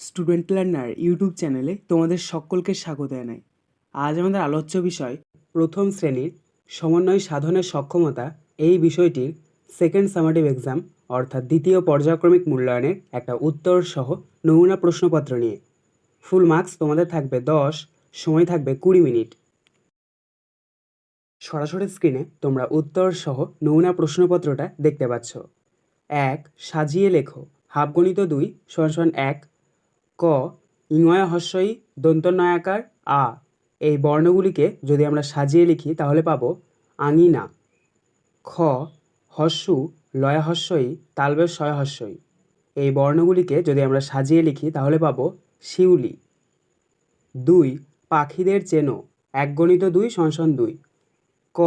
Student learner YouTube চ্যানেলে তোমাদের সকলকে স্বাগত জানাই। আজ আমাদের আলোচ্য বিষয় প্রথম শ্রেণির সমন্বয় সাধনের সক্ষমতা। এই বিষয়টির সেকেন্ড সামাটিভ এক্সাম অর্থাৎ দ্বিতীয় পর্যায়ক্রমিক মূল্যায়নের একটা উত্তর সহ নমুনা প্রশ্নপত্র নিয়ে। ফুল মার্কস তোমাদের থাকবে দশ, সময় থাকবে কুড়ি মিনিট। সরাসরি স্ক্রিনে তোমরা উত্তর সহ নমুনা প্রশ্নপত্রটা দেখতে পাচ্ছ। এক, সাজিয়ে লেখো। হাফগণিত দুই, সমান সমান এক ক, ইংয় হস্যই দন্তনয়াকার আ। এই বর্ণগুলিকে যদি আমরা সাজিয়ে লিখি, তাহলে পাবো আঙিনা। খ, হস্যু লয় হস্যই তালবে শয় হস্যই। এই বর্ণগুলিকে যদি আমরা সাজিয়ে লিখি, তাহলে পাব শিউলি। দুই, পাখিদের চেনো এক গণিত দুই সংসন দুই। ক,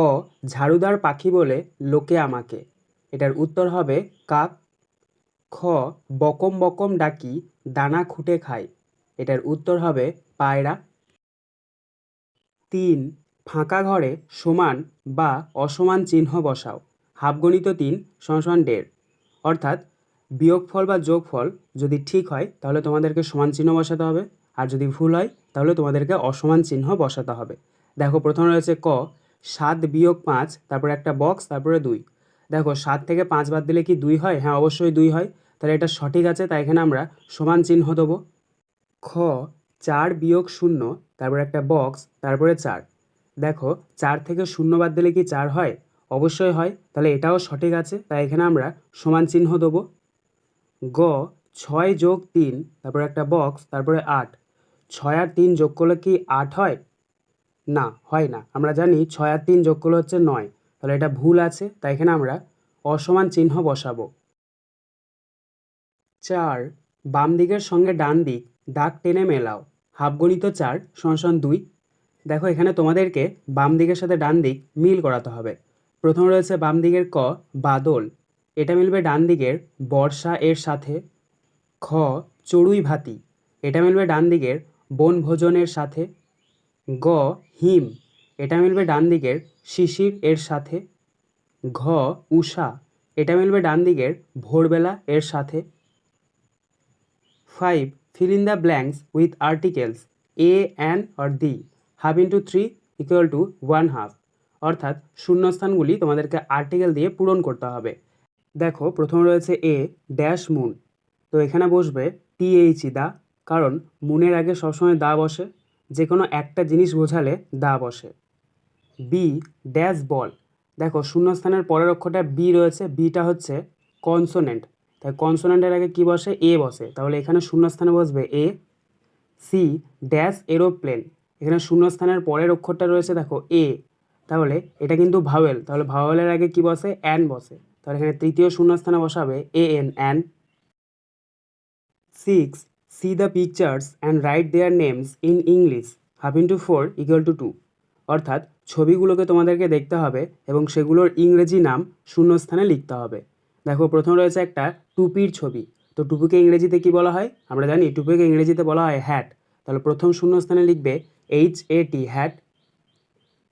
ঝাড়ুদার পাখি বলে লোকে আমাকে। এটার উত্তর হবে কাক খ, বকম বকম ডাকি, দানা খুঁটে খাই এটার উত্তর হবে পায়রা। তিন, ফাঁকা ঘরে সমান বা অসমান চিহ্ন বসাও। হাফগণিত তিন সমান দেড়। অর্থাৎ বিয়োগফল বা যোগফল যদি ঠিক হয়, তাহলে তোমাদেরকে সমান চিহ্ন বসাতে হবে। আর যদি ভুল হয়, তাহলে তোমাদেরকে অসমান চিহ্ন বসাতে হবে। দেখো, প্রথমে রয়েছে ক, সাত বিয়োগ পাঁচ, তারপরে একটা বক্স, তারপরে দুই। দেখো সাত থেকে পাঁচ বাদ দিলে কি দুই হয়? হ্যাঁ অবশ্যই দুই হয়। তাহলে এটা সঠিক আছে, তাই এখানে আমরা সমান চিহ্ন দেবো। খ, চার বিয়োগ শূন্য, তারপরে একটা বক্স তারপরে চার। দেখো, চার থেকে শূন্য বাদ দিলে কি চার হয়? অবশ্যই হয়। তাহলে এটাও সঠিক আছে, তাই এখানে আমরা সমান চিহ্ন দেবো। গ, ছয় যোগ তিন, তারপরে একটা বক্স তারপরে আট। ছয় আর তিন যোগ করলে কি আট হয়? না হয় না। আমরা জানি ছয় আর তিন যোগ করলে হচ্ছে নয়। তাহলে এটা ভুল আছে, তাই এখানে আমরা অসমান চিহ্ন বসাবো। চার, বাম দিকের সঙ্গে ডান দিক, দাগ টেনে মেলাও। হাফগণিত চার সংসন দুই। দেখো, এখানে তোমাদেরকে বাম দিকের সাথে ডান দিক মিল করাতে হবে। প্রথম রয়েছে বাম দিকের ক, বাদল। এটা মিলবে ডান দিকের বর্ষা এর সাথে। খ, চড়ুই ভাতি। এটা মিলবে ডান দিকের বনভোজনের সাথে। গ, হিম। এটা মিলবে ডান দিকের শিশির এর সাথে, ঘ, উষা, এটা মিলবে ডান দিকের ভোরবেলা এর সাথে five fill in the blanks with articles a and or the half into three equal to one half অর্থাৎ শূন্যস্থানগুলি তোমাদেরকে আর্টিকেল দিয়ে পূরণ করতে হবে। দেখো, প্রথম রয়েছে এ ড্যাশ মুন তো এখানে বসবে টিএইচই দা, কারণ মুনের আগে সবসময় দা বসে যে কোনো একটা জিনিস বোঝালে দা বসে। বি ড্যাশ বল দেখো, শূন্যস্থানের পরের অক্ষরটা বি রয়েছে বিটা হচ্ছে কনসোনেন্ট তাই কনসোনেন্টের আগে কি বসে? এ বসে। তাহলে এখানে শূন্যস্থানে বসবে এ সি ড্যাশ এরোপ্লেন এখানে শূন্যস্থানের পরের অক্ষরটা রয়েছে, দেখো এ তাহলে এটা কিন্তু ভাওয়েল তাহলে ভাওয়েলের আগে কি বসে? অ্যান বসে। তাহলে এখানে তৃতীয় শূন্যস্থানে বসাবে A N an six see the pictures and write their names in English half into four equal to two অর্থাৎ ছবিগুলোকে তোমাদেরকে দেখতে হবে এবং সেগুলোর ইংরেজি নাম শূন্যস্থানে লিখতে হবে। দেখো, প্রথম রয়েছে একটা টুপির ছবি। তো টুপিকে ইংরেজিতে কি বলা হয়? আমরা জানি টুপিকে ইংরেজিতে বলা হয় হ্যাট তাহলে প্রথম শূন্যস্থানে লিখবে এইচ এ টি হ্যাট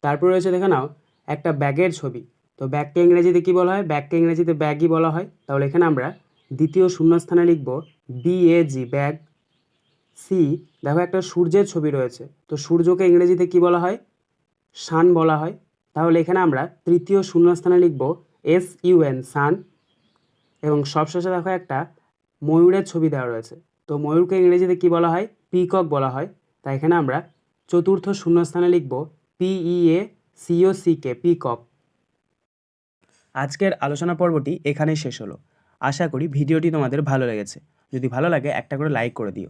তারপর রয়েছে, দেখে নাও, একটা ব্যাগের ছবি। তো ব্যাগকে ইংরেজিতে কি বলা হয়? ব্যাগকে ইংরেজিতে ব্যাগই বলা হয়। তাহলে এখানে আমরা দ্বিতীয় শূন্যস্থানে লিখব B A G bag see দেখো, একটা সূর্যের ছবি রয়েছে। তো সূর্যকে ইংরেজিতে কি বলা হয়? সান বলা হয়। তাহলে এখানে আমরা তৃতীয় শূন্যস্থানে লিখব এস ইউএন সান। এবং সবশেষে দেখো একটা ময়ূরের ছবি দেওয়া রয়েছে। তো ময়ূরকে ইংরেজিতে কি বলা হয়? পিকক বলা হয়। তাই এখানে আমরা চতুর্থ শূন্যস্থানে লিখব পিইএ সিও সিকে পিকক। আজকের আলোচনা পর্বটি এখানেই শেষ হলো। আশা করি ভিডিওটি তোমাদের ভালো লেগেছে। যদি ভালো লাগে একটা করে লাইক করে দিও।